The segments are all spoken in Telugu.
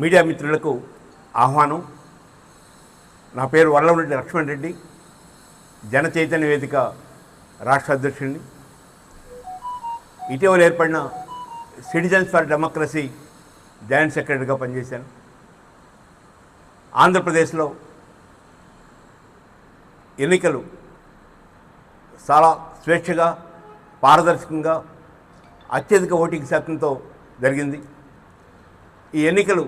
మీడియా మిత్రులకు ఆహ్వానం. నా పేరు వల్లవరెడ్డి లక్ష్మణ్ రెడ్డి జన చైతన్య వేదిక రాష్ట్ర అధ్యక్షుడిని. ఇటీవల ఏర్పడిన సిటిజన్స్ ఫర్ డెమోక్రసీ జాయింట్ సెక్రటరీగా పనిచేశాను. ఆంధ్రప్రదేశ్లో ఎన్నికలు చాలా స్వేచ్ఛగా పారదర్శకంగా అత్యధిక ఓటింగ్ శాతంతో జరిగింది. ఈ ఎన్నికలు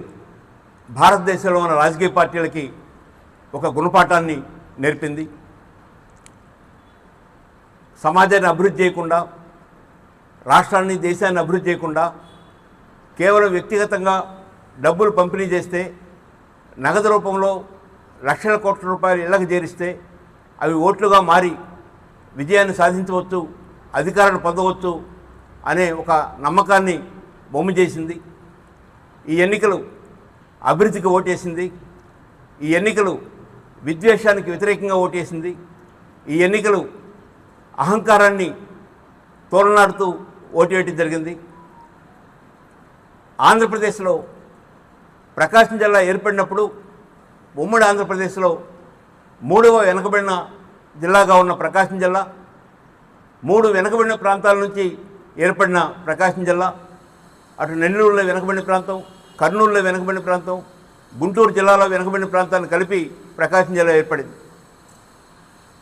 భారతదేశంలో ఉన్న రాజకీయ పార్టీలకి ఒక గుణపాఠాన్ని నేర్పింది. సమాజాన్ని అభివృద్ధి చేయకుండా రాష్ట్రాన్ని దేశాన్ని అభివృద్ధి చేయకుండా కేవలం వ్యక్తిగతంగా డబ్బులు పంపిణీ చేస్తే నగదు రూపంలో లక్షల కోట్ల రూపాయలు ఇళ్ళకు చేరిస్తే అవి ఓట్లుగా మారి విజయాన్ని సాధించవచ్చు అధికారాన్ని పొందవచ్చు అనే ఒక నమ్మకాన్ని బొమ్మ చేసింది. ఈ ఎన్నికలు అభివృద్ధికి ఓటేసింది. ఈ ఎన్నికలు విద్వేషానికి వ్యతిరేకంగా ఓటేసింది. ఈ ఎన్నికలు అహంకారాన్ని తోలనాడుతూ ఓటేయటం జరిగింది. ఆంధ్రప్రదేశ్లో ప్రకాశం జిల్లా ఏర్పడినప్పుడు ఉమ్మడి ఆంధ్రప్రదేశ్లో మూడవ వెనుకబడిన జిల్లాగా ఉన్న ప్రకాశం జిల్లా మూడు వెనుకబడిన ప్రాంతాల నుంచి ఏర్పడిన ప్రకాశం జిల్లా అటు నెల్లూరులో వెనుకబడిన ప్రాంతం కర్నూలులో వెనుకబడిన ప్రాంతం గుంటూరు జిల్లాలో వెనుకబడిన ప్రాంతాన్ని కలిపి ప్రకాశం జిల్లా ఏర్పడింది.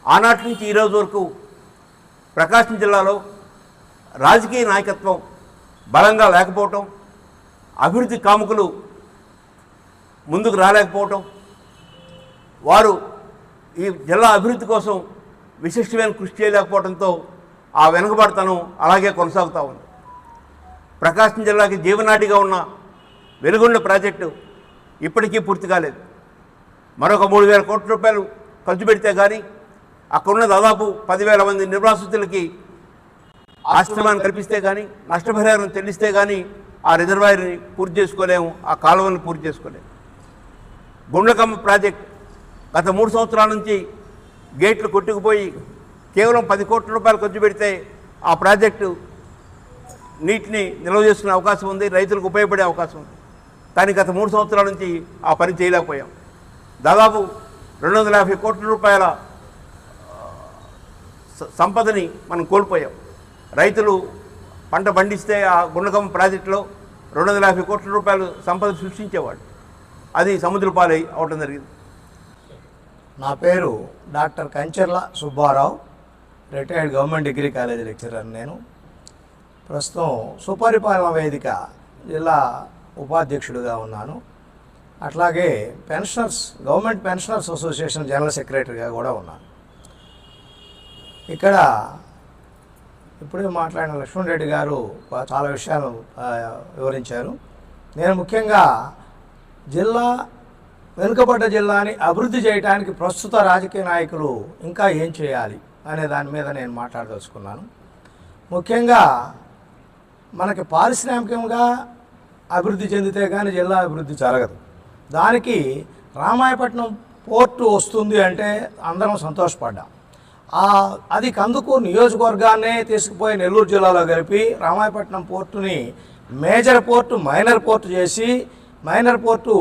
ఆనాటి నుంచి ఈరోజు వరకు ప్రకాశం జిల్లాలో రాజకీయ నాయకత్వం బలంగా లేకపోవటం అభివృద్ధి కాముకులు ముందుకు రాలేకపోవటం వారు ఈ జిల్లా అభివృద్ధి కోసం విశిష్టమైన కృషి చేయలేకపోవడంతో ఆ వెనుకబడతనం అలాగే కొనసాగుతూ ఉంది. ప్రకాశం జిల్లాకి జీవనాడిగా ఉన్న వెలుగుండ ప్రాజెక్టు ఇప్పటికీ పూర్తి కాలేదు. మరొక మూడు వేల కోట్ల రూపాయలు ఖర్చు పెడితే కానీ అక్కడున్న దాదాపు పదివేల మంది నిర్వాసితులకి ఆశ్రమాన్ని కల్పిస్తే కానీ నష్టపరిహారం చెల్లిస్తే కానీ ఆ రిజర్వాయర్ని పూర్తి చేసుకోలేము ఆ కాలువని పూర్తి చేసుకోలేము. గుండ్లకమ్మ ప్రాజెక్ట్ గత మూడు సంవత్సరాల నుంచి గేట్లు కొట్టుకుపోయి కేవలం పది కోట్ల రూపాయలు ఖర్చు పెడితే ఆ ప్రాజెక్టు నీటిని నిల్వ చేసుకునే అవకాశం ఉంది రైతులకు ఉపయోగపడే అవకాశం ఉంది. కానీ గత మూడు సంవత్సరాల నుంచి ఆ పని చేయలేకపోయాం. దాదాపు రెండు వందల యాభై కోట్ల రూపాయల సంపదని మనం కోల్పోయాం. రైతులు పంట పండిస్తే ఆ గుండకమ్మ ప్రాజెక్టులో రెండు వందల యాభై కోట్ల రూపాయలు సంపద సృష్టించేవాడు. అది సముద్ర పాలై అవటం జరిగింది. నా పేరు doctor Kancherla Subbarao retired government degree college lecturer నేను. ప్రస్తుతం సుపరిపాలన వేదిక జిల్లా ఉపాధ్యక్షుడిగా ఉన్నాను. అట్లాగే pensioners government pensioners association general సెక్రటరీగా కూడా ఉన్నాను. ఇక్కడ ఇప్పుడే మాట్లాడిన లక్ష్మణ్ రెడ్డి గారు చాలా విషయాలు వివరించారు. నేను ముఖ్యంగా జిల్లా వెనుకబడ్డ జిల్లాని అభివృద్ధి చేయడానికి ప్రస్తుత రాజకీయ నాయకులు ఇంకా ఏం చేయాలి అనే దాని మీద నేను మాట్లాడదలుచుకున్నాను. ముఖ్యంగా మనకి పారిశ్రామికంగా అభివృద్ధి చెందితే కానీ జిల్లా అభివృద్ధి జరగదు. దానికి రామాయపట్నం పోర్టు వస్తుంది అంటే అందరం సంతోషపడ్డాం. అది కందుకూరు నియోజకవర్గాన్నే తీసుకుపోయి నెల్లూరు జిల్లాలో కలిపి రామాయపట్నం పోర్టుని మేజర్ పోర్టు మైనర్ పోర్టు చేసి మైనర్ పోర్టు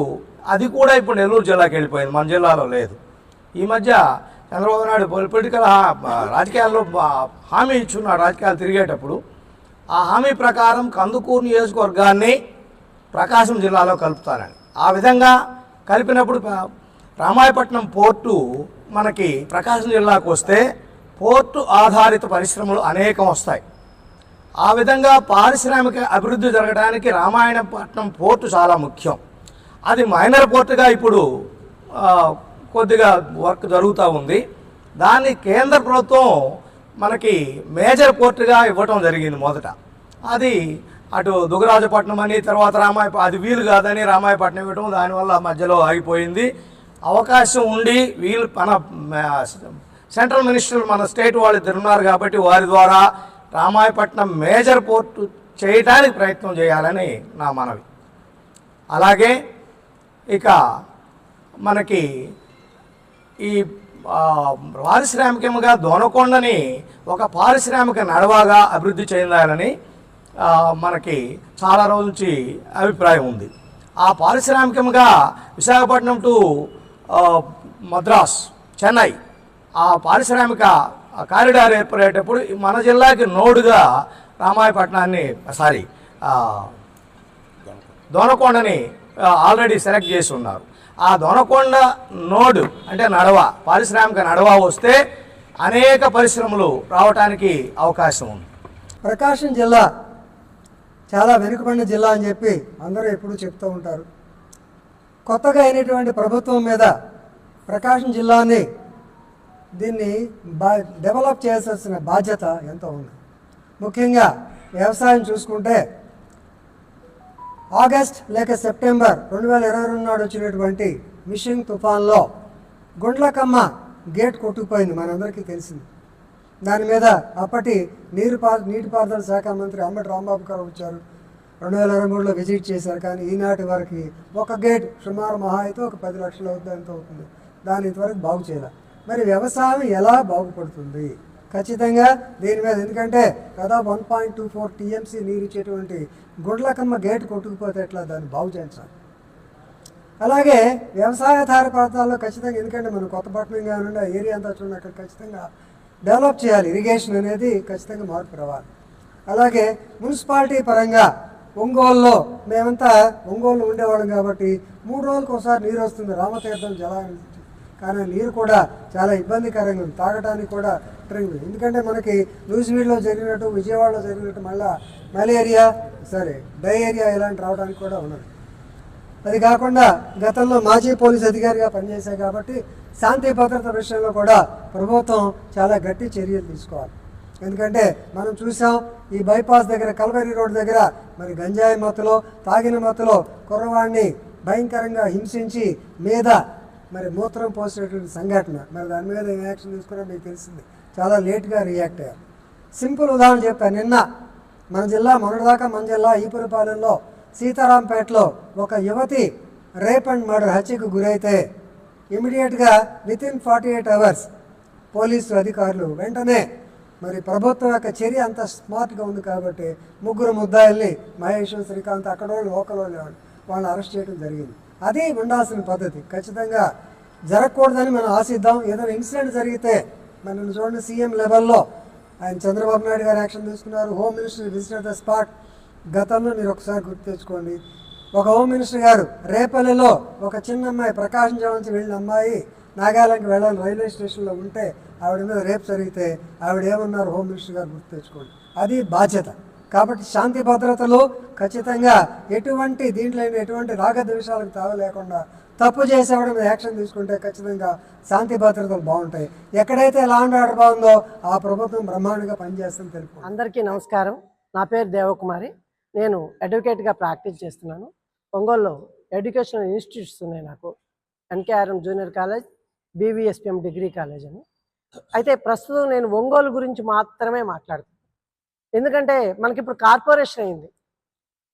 అది కూడా ఇప్పుడు నెల్లూరు జిల్లాకి వెళ్ళిపోయింది మన జిల్లాలో లేదు. ఈ మధ్య చంద్రబాబు నాయుడు పొలిటికల్ రాజకీయాల్లో హామీ ఇచ్చున్నాడు రాజకీయాలు తిరిగేటప్పుడు. ఆ హామీ ప్రకారం కందుకూరు నియోజకవర్గాన్ని ప్రకాశం జిల్లాలో కలుపుతారని. ఆ విధంగా కలిపినప్పుడు రామాయపట్నం పోర్టు మనకి ప్రకాశం జిల్లాకు వస్తే పోర్టు ఆధారిత పరిశ్రమలు అనేకం వస్తాయి. ఆ విధంగా పారిశ్రామిక అభివృద్ధి జరగడానికి రామాయణపట్నం పోర్టు చాలా ముఖ్యం. అది మైనర్ పోర్టుగా ఇప్పుడు కొద్దిగా వర్క్ జరుగుతూ ఉంది. దాన్ని కేంద్ర ప్రభుత్వం మనకి మేజర్ పోర్టుగా ఇవ్వటం జరిగింది మొదట. అది అటు దుగరాజపట్నం అని తర్వాత రామాయ అది వీలు కాదని రామాయపట్నం ఇవ్వటం దానివల్ల మధ్యలో ఆగిపోయింది. అవకాశం ఉండి వీళ్ళు మన సెంట్రల్ మినిస్టర్ మన స్టేట్ వాళ్ళు తిరున్నారు కాబట్టి వారి ద్వారా రామాయపట్నం మేజర్ పోర్టు చేయడానికి ప్రయత్నం చేయాలని నా మనవి. అలాగే ఇక మనకి ఈ పారిశ్రామికంగా దోనకొండని ఒక పారిశ్రామిక నడవగా అభివృద్ధి చెందాలని మనకి చాలా రోజుల నుంచి అభిప్రాయం ఉంది. ఆ పారిశ్రామికంగా విశాఖపట్నం టు మద్రాస్ చెన్నై ఆ పారిశ్రామిక కారిడార్ ఏర్పడేటప్పుడు మన జిల్లాకి నోడుగా రామాయపట్నాన్ని సారీ దోనకొండని ఆల్రెడీ సెలెక్ట్ చేసి ఉన్నారు. ఆ దొనకొండ నోడు అంటే నడవ పారిశ్రామిక నడవ వస్తే అనేక పరిశ్రమలు రావటానికి అవకాశం ఉంది. ప్రకాశం జిల్లా చాలా వెనుకబడిన జిల్లా అని చెప్పి అందరూ ఎప్పుడూ చెప్తూ ఉంటారు. కొత్తగా అయినటువంటి ప్రభుత్వం మీద ప్రకాశం జిల్లాని దీన్ని బా డెవలప్ చేయాల్సిన బాధ్యత ఎంతో ఉంది. ముఖ్యంగా వ్యవసాయం చూసుకుంటే ఆగస్ట్ లేక సెప్టెంబర్ రెండు వేల ఇరవై రెండు నాడు వచ్చినటువంటి మిషన్ తుఫాన్లో గుండ్లకమ్మ గేట్ కొట్టుకుపోయింది. మనందరికీ తెలిసింది. దాని మీద అప్పటి నీరు పా నీటిపారుదల శాఖ మంత్రి అంబటి రాంబాబు గారు వచ్చారు. రెండు వేల ఇరవై మూడులో విజిట్ చేశారు. కానీ ఈనాటి వరకు ఒక గేట్ సుమారు మహా అయితే ఒక పది లక్షల అవుతుంది ఎంత అవుతుంది. దాని ఇంతవరకు బాగు చేయాలి. మరి వ్యవసాయం ఎలా బాగుపడుతుంది? ఖచ్చితంగా దీని మీద ఎందుకంటే కదా one point two four TMC నీరు ఇచ్చేటువంటి గుండ్లకమ్మ గేట్ కొట్టుకుపోతే ఎట్లా దాన్ని బాగు చేయించాలి? అలాగే వ్యవసాయాధార ప్రాంతాల్లో ఖచ్చితంగా ఎందుకంటే మనం కొత్తపట్నం కానివ్వండి ఆ ఏరియా అంతా చూడండి అక్కడ ఖచ్చితంగా డెవలప్ చేయాలి. ఇరిగేషన్ అనేది ఖచ్చితంగా మార్పు రావాలి. అలాగే మున్సిపాలిటీ పరంగా ఒంగోలులో మేమంతా ఒంగోలు ఉండేవాళ్ళం కాబట్టి మూడు రోజులకు ఒకసారి నీరు వస్తుంది. రామతీర్థం జలాన్ని నుంచి. కానీ నీరు కూడా చాలా ఇబ్బందికరంగా ఉంది. తాగడానికి కూడా ట్రింగ్ ఎందుకంటే మనకి న్యూజివీడ్లో జరిగినట్టు విజయవాడలో జరిగినట్టు మళ్ళీ మలేరియా సరే డయేరియా ఇలాంటి రావడానికి కూడా ఉన్నది అది కాకుండా గతంలో మాజీ పోలీస్ అధికారిగా పనిచేశాయి కాబట్టి శాంతి భద్రత విషయంలో కూడా ప్రభుత్వం చాలా గట్టి చర్యలు తీసుకోవాలి. ఎందుకంటే మనం చూసాం ఈ బైపాస్ దగ్గర కల్వరి రోడ్ దగ్గర మరి గంజాయి మత్తులో తాగిన మత్తులో కుర్రవాడిని భయంకరంగా హింసించి మీద మరి మూత్రం పోసేటువంటి సంఘటన. మరి దాని మీద ఏం యాక్షన్ తీసుకున్నా మీకు తెలిసింది. చాలా లేట్గా రియాక్ట్ అయ్యారు. సింపుల్ ఉదాహరణ చెప్తాను నిన్న మన జిల్లా మొన్నటిదాకా మన జిల్లా ఈపురపాలెంలో సీతారాంపేటలో ఒక యువతి రేప్ అండ్ మర్డర్ హత్యకు గురైతే ఇమీడియట్గా within forty eight hours police అధికారులు వెంటనే మరి ప్రభుత్వం యొక్క చర్య అంత స్మార్ట్గా ఉంది కాబట్టి ముగ్గురు ముద్దాయిల్ని మహేష్ శ్రీకాంత్ అక్కడ వాళ్ళు లోకల్ వాళ్ళు వాళ్ళని అరెస్ట్ చేయడం జరిగింది. అది ఉండాల్సిన పద్ధతి. ఖచ్చితంగా జరగకూడదని మనం ఆశిద్దాం. ఏదైనా ఇన్సిడెంట్ జరిగితే మనం చూడండి. సీఎం లెవెల్లో ఆయన చంద్రబాబు నాయుడు గారు యాక్షన్ తీసుకున్నారు. Home minister visit the spot. గతంలో మీరు ఒకసారి గుర్తు తెచ్చుకోండి ఒక హోమ్ మినిస్టర్ గారు రేపల్లెలో ఒక చిన్న అమ్మాయి ప్రకాశం నుంచి వెళ్ళిన అమ్మాయి నాగాలాండ్కి వెళ్ళాలి రైల్వే స్టేషన్లో ఉంటే ఆవిడ మీద రేపు జరిగితే ఆవిడ ఏమన్నారు హోమ్ మినిస్టర్ గారు గుర్తు తెచ్చుకోండి అది బాధ్యత. కాబట్టి శాంతి భద్రతలు ఖచ్చితంగా ఎటువంటి దీంట్లో ఎటువంటి రాగద్వేషాలకు తావ లేకుండా తప్పు చేసేవాడి మీద యాక్షన్ తీసుకుంటే ఖచ్చితంగా శాంతి భద్రతలు బాగుంటాయి. ఎక్కడైతే లా అండ్ ఆర్డర్ బాగుందో ఆ ప్రభుత్వం బ్రహ్మాండంగా పనిచేస్తుందని తెలుపు అందరికీ నమస్కారం. నా పేరు దేవకుమారి. నేను అడ్వకేట్గా ప్రాక్టీస్ చేస్తున్నాను. ఒంగోలులో ఎడ్యుకేషనల్ ఇన్స్టిట్యూట్స్ ఉన్నాయి నాకు. NKRM junior college BVSPM degree college అని. అయితే ప్రస్తుతం నేను ఒంగోలు గురించి మాత్రమే మాట్లాడుతాను ఎందుకంటే మనకి ఇప్పుడు కార్పొరేషన్ అయింది.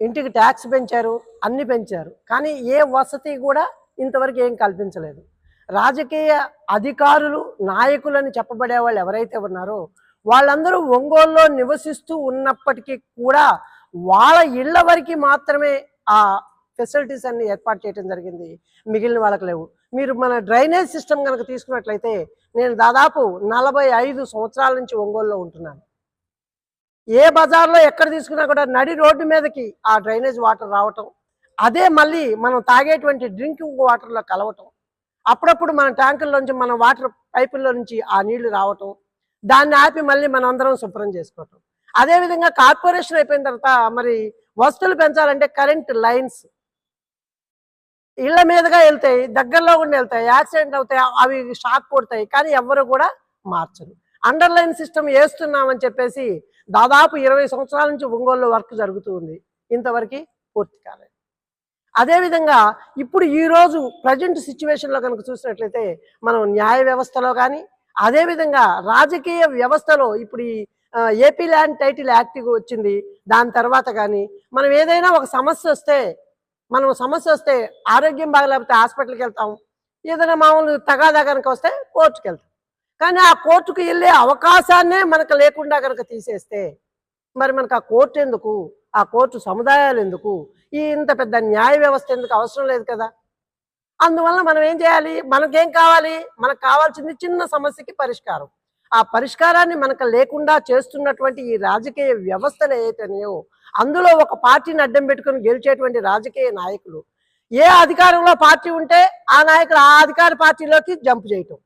ఇంటికి ట్యాక్స్ పెంచారు అన్ని పెంచారు. కానీ ఏ వసతి కూడా ఇంతవరకు ఏం కల్పించలేదు. రాజకీయ అధికారులు నాయకులని చెప్పబడే వాళ్ళు ఎవరైతే ఉన్నారో వాళ్ళందరూ ఒంగోలులో నివసిస్తూ ఉన్నప్పటికీ కూడా వాళ్ళ ఇళ్ళ వరకు మాత్రమే ఆ ఫెసిలిటీస్ అన్ని ఏర్పాటు చేయడం జరిగింది. మిగిలిన వాళ్ళకి లేవు. మీరు మన డ్రైనేజ్ సిస్టమ్ కనుక తీసుకున్నట్లయితే నేను దాదాపు నలభై ఐదు సంవత్సరాల నుంచి ఒంగోలులో ఉంటున్నాను. ఏ బజార్లో ఎక్కడ తీసుకున్నా కూడా నడి రోడ్డు మీదకి ఆ డ్రైనేజ్ వాటర్ రావటం అదే మళ్ళీ మనం తాగేటువంటి డ్రింకింగ్ వాటర్లో కలవటం అప్పుడప్పుడు మన ట్యాంకుల్లోంచి మన వాటర్ పైపుల్లో నుంచి ఆ నీళ్ళు రావటం దాన్ని ఆపి మళ్ళీ మనం అందరం శుభ్రం చేసుకోవటం. అదేవిధంగా కార్పొరేషన్ అయిపోయిన తర్వాత మరి వస్తువులు పెంచాలంటే కరెంట్ లైన్స్. ఇళ్ళ మీదుగా వెళ్తాయి దగ్గరలో కూడా వెళ్తాయి యాక్సిడెంట్ అవుతాయి అవి షాక్ కొడతాయి కానీ ఎవ్వరు కూడా మార్చరు. అండర్లైన్ సిస్టమ్ వేస్తున్నామని చెప్పేసి దాదాపు ఇరవై సంవత్సరాల నుంచి ఒంగోలులో వర్క్ జరుగుతూ ఉంది ఇంతవరకు పూర్తి కాలేదు. అదేవిధంగా ఇప్పుడు ఈ రోజు ప్రజెంట్ సిచ్యువేషన్లో కనుక చూసినట్లయితే మనం న్యాయ వ్యవస్థలో కానీ అదేవిధంగా రాజకీయ వ్యవస్థలో ఇప్పుడు ఈ ఏపీ ల్యాండ్ టైటిల్ యాక్టివ్ వచ్చింది. దాని తర్వాత కానీ మనం ఏదైనా ఒక సమస్య వస్తే మనం సమస్య వస్తే ఆరోగ్యం బాగలేకపోతే హాస్పిటల్కి వెళ్తాం. ఏదైనా మామూలు తగాదా కనుక వస్తే కోర్టుకు వెళ్తాం. కానీ ఆ కోర్టుకు వెళ్ళే అవకాశాన్నే మనకు లేకుండా కనుక తీసేస్తే మరి మనకు ఆ కోర్టు ఎందుకు? ఆ కోర్టు సముదాయాలు ఎందుకు? ఈ ఇంత పెద్ద న్యాయ వ్యవస్థ ఎందుకు అవసరం లేదు కదా? అందువల్ల మనం ఏం చేయాలి? మనకేం కావాలి? మనకు కావాల్సింది చిన్న సమస్యకి పరిష్కారం. ఆ పరిష్కారాన్ని మనకు లేకుండా చేస్తున్నటువంటి ఈ రాజకీయ వ్యవస్థలు ఏవైతున్నాయో అందులో ఒక పార్టీని అడ్డం పెట్టుకుని గెలిచేటువంటి రాజకీయ నాయకులు. ఏ అధికారంలో పార్టీ ఉంటే ఆ నాయకులు ఆ అధికార పార్టీలోకి జంప్ చేయటం.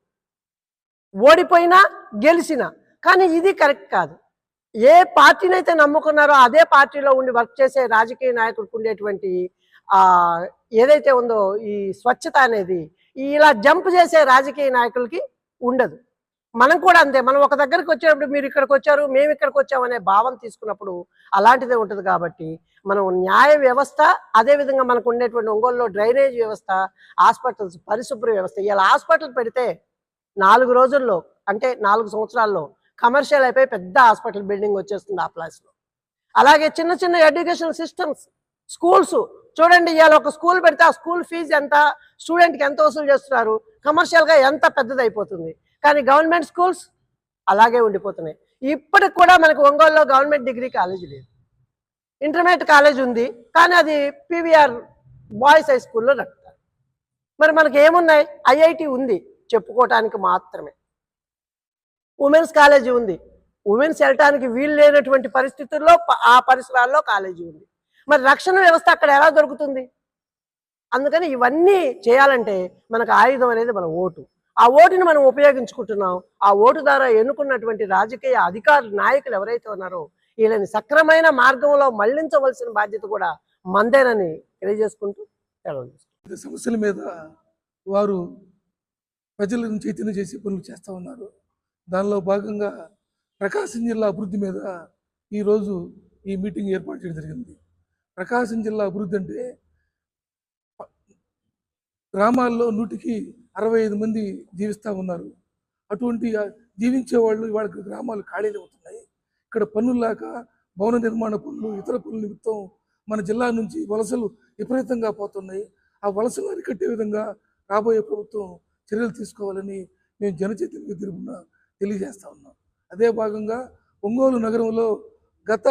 ఓడిపోయినా గెలిచినా. కానీ ఇది కరెక్ట్ కాదు. ఏ పార్టీని అయితే నమ్ముకున్నారో అదే పార్టీలో ఉండి వర్క్ చేసే రాజకీయ నాయకుడికి ఉండేటువంటి ఆ ఏదైతే ఉందో ఈ స్వచ్ఛత అనేది ఇలా జంప్ చేసే రాజకీయ నాయకులకి ఉండదు. మనం కూడా అంతే. మనం ఒక దగ్గరికి వచ్చేటప్పుడు మీరు ఇక్కడికి వచ్చారు మేము ఇక్కడికి వచ్చామనే భావం తీసుకున్నప్పుడు అలాంటిదే ఉంటుంది కాబట్టి మనం న్యాయ వ్యవస్థ అదేవిధంగా మనకు ఉండేటువంటి ఒంగోలులో డ్రైనేజ్ వ్యవస్థ హాస్పిటల్స్ పరిశుభ్ర వ్యవస్థ ఇలా హాస్పిటల్ పెడితే నాలుగు రోజుల్లో అంటే నాలుగు సంవత్సరాల్లో కమర్షియల్ అయిపోయి పెద్ద హాస్పిటల్ బిల్డింగ్ వచ్చేస్తుంది ఆ ప్లాస్లో అలాగే చిన్న చిన్న ఎడ్యుకేషన్ సిస్టమ్స్ స్కూల్స్ చూడండి ఇవాళ ఒక స్కూల్ పెడితే ఆ స్కూల్ ఫీజు ఎంత స్టూడెంట్కి ఎంత వసూలు చేస్తున్నారు కమర్షియల్గా ఎంత పెద్దది అయిపోతుంది కానీ గవర్నమెంట్ స్కూల్స్ అలాగే ఉండిపోతున్నాయి. ఇప్పటికి కూడా మనకు ఒంగోలులో గవర్నమెంట్ డిగ్రీ కాలేజ్ లేదు. ఇంటర్మీడియట్ కాలేజ్ ఉంది కానీ అది పీవీఆర్ బాయ్స్ హై స్కూల్లో నడుపుతారు. మరి మనకి ఏమున్నాయి? ఐఐటి ఉంది చెప్పుకోవటానికి మాత్రమే. ఉమెన్స్ కాలేజీ ఉంది. ఉమెన్స్ వెళ్ళటానికి వీలు లేనటువంటి పరిస్థితుల్లో ఆ పరిసరాల్లో కాలేజీ ఉంది. మరి రక్షణ వ్యవస్థ అక్కడ ఎలా దొరుకుతుంది? అందుకని ఇవన్నీ చేయాలంటే మనకు ఆయుధం అనేది మన ఓటు. ఆ ఓటుని మనం ఉపయోగించుకుంటున్నాం. ఆ ఓటు ద్వారా ఎన్నుకున్నటువంటి రాజకీయ అధికారులు నాయకులు ఎవరైతే ఉన్నారో వీళ్ళని సక్రమైన మార్గంలో మళ్ళించవలసిన బాధ్యత కూడా మందేనని తెలియజేసుకుంటూ సమస్యల మీద వారు ప్రజలను చైతన్యం చేసే పనులు చేస్తూ ఉన్నారు. దానిలో భాగంగా ప్రకాశం జిల్లా అభివృద్ధి మీద ఈరోజు ఈ మీటింగ్ ఏర్పాటు చేయడం జరిగింది. ప్రకాశం జిల్లా అభివృద్ధి అంటే గ్రామాల్లో నూటికి అరవై ఐదు మంది జీవిస్తూ ఉన్నారు. అటువంటి జీవించే వాళ్ళు ఇవాళ గ్రామాలు ఖాళీలు అవుతున్నాయి. ఇక్కడ పన్నులాక భవన నిర్మాణ పనులు ఇతర పనుల నిమిత్తం మన జిల్లా నుంచి వలసలు విపరీతంగా పోతున్నాయి. ఆ వలసలు అరికట్టే విధంగా రాబోయే ప్రభుత్వం చర్యలు తీసుకోవాలని మేము జనచైతన్య తిరుగున తెలియజేస్తా ఉన్నాం. అదే భాగంగా ఒంగోలు నగరంలో గత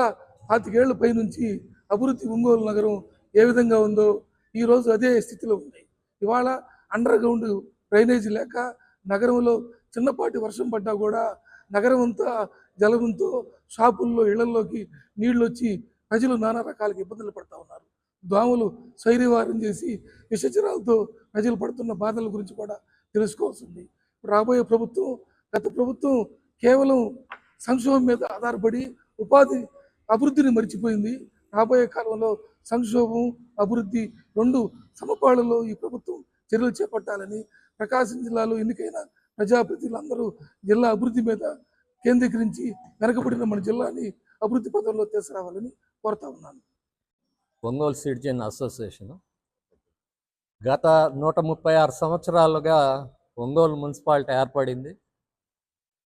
పాతికేళ్ళ పై నుంచి అభివృద్ధి ఒంగోలు నగరం ఏ విధంగా ఉందో ఈరోజు అదే స్థితిలో ఉంది. ఇవాళ అండర్ గ్రౌండ్ డ్రైనేజీ లేక నగరంలో చిన్నపాటి వర్షం పడ్డా కూడా నగరం అంతా జలంతో షాపుల్లో ఇళ్ళలోకి నీళ్ళు వచ్చి ప్రజలు నానా రకాలకి ఇబ్బందులు పడుతూ ఉన్నారు. దోమలు శైర్యవారం చేసి విషచరాలతో ప్రజలు పడుతున్న బాధల గురించి కూడా తెలుసుకోవాల్సింది. రాబోయే ప్రభుత్వం గత ప్రభుత్వం కేవలం సంక్షోభం మీద ఆధారపడి ఉపాధి అభివృద్ధిని మర్చిపోయింది. రాబోయే కాలంలో సంక్షోభం అభివృద్ధి రెండు సమపాళ్ళలో ఈ ప్రభుత్వం చర్యలు చేపట్టాలని ప్రకాశం జిల్లాలో ఎన్నికైన ప్రజాప్రతినిధులందరూ జిల్లా అభివృద్ధి మీద కేంద్రీకరించి వెనకబడిన మన జిల్లాని అభివృద్ధి పథంలో తీసుకురావాలని కోరుతా ఉన్నాను. Ongole citizen association. గత నూట ముప్పై ఆరు సంవత్సరాలుగా ఒంగోలు మున్సిపాలిటీ ఏర్పడింది.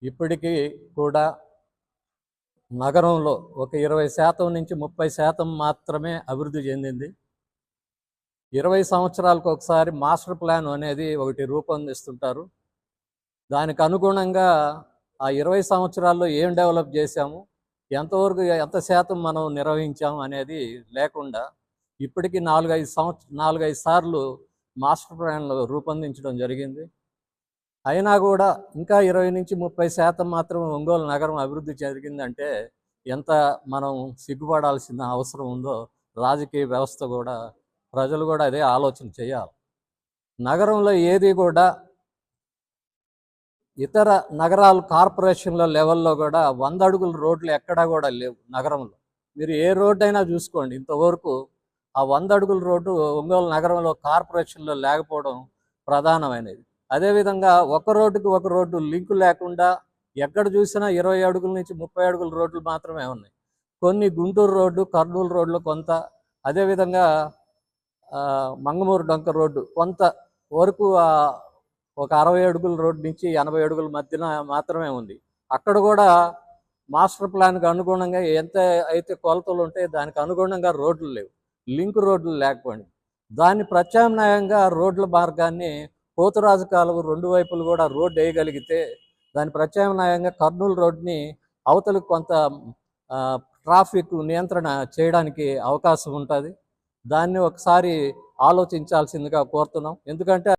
ఇప్పటికీ కూడా నగరంలో ఒక ఇరవై శాతం నుంచి ముప్పై శాతం మాత్రమే అభివృద్ధి చెందింది. ఇరవై సంవత్సరాలకు ఒకసారి మాస్టర్ ప్లాన్ అనేది ఒకటి రూపొందిస్తుంటారు. దానికి అనుగుణంగా ఆ ఇరవై సంవత్సరాల్లో ఏం డెవలప్ చేశాము ఎంతవరకు ఎంత శాతం మనం నిర్వహించాము అనేది లేకుండా ఇప్పటికీ నాలుగైదు సంవత్సర నాలుగైదు సార్లు మాస్టర్ ప్లాన్లు రూపొందించడం జరిగింది. అయినా కూడా ఇంకా ఇరవై నుంచి ముప్పై శాతం మాత్రం ఒంగోలు నగరం అభివృద్ధి జరిగిందంటే ఎంత మనం సిగ్గుపడాల్సిన అవసరం ఉందో రాజకీయ వ్యవస్థ కూడా ప్రజలు కూడా అదే ఆలోచన చేయాలి. నగరంలో ఏది కూడా ఇతర నగరాలు కార్పొరేషన్ల లెవెల్లో కూడా వంద అడుగుల రోడ్లు ఎక్కడా కూడా లేవు నగరంలో. మీరు ఏ రోడ్డు అయినా చూసుకోండి ఇంతవరకు ఆ వంద అడుగుల రోడ్డు ఒంగోలు నగరంలో కార్పొరేషన్లో లేకపోవడం ప్రధానమైనది. అదేవిధంగా ఒక రోడ్డుకి ఒక రోడ్డు లింకు లేకుండా ఎక్కడ చూసినా ఇరవై అడుగుల నుంచి ముప్పై అడుగుల రోడ్లు మాత్రమే ఉన్నాయి. కొన్ని గుంటూరు రోడ్డు కర్నూలు రోడ్లు కొంత అదేవిధంగా మంగమూరు డొంక రోడ్డు కొంత వరకు ఒక అరవై అడుగుల రోడ్డు నుంచి ఎనభై అడుగుల మధ్యన మాత్రమే ఉంది. అక్కడ కూడా మాస్టర్ ప్లాన్కి అనుగుణంగా ఎంత అయితే కొలతలు ఉంటాయో దానికి అనుగుణంగా రోడ్లు లేవు. లింక్ రోడ్లు లేకపోయింది దాన్ని ప్రత్యామ్నాయంగా రోడ్ల మార్గాన్ని పోతురాజు కాలువ రెండు వైపులు కూడా రోడ్డు వేయగలిగితే దాని ప్రత్యామ్నాయంగా కర్నూలు రోడ్ని అవతలకు కొంత ట్రాఫిక్ నియంత్రణ చేయడానికి అవకాశం ఉంటుంది. దాన్ని ఒకసారి ఆలోచించాల్సిందిగా కోరుతున్నాం. ఎందుకంటే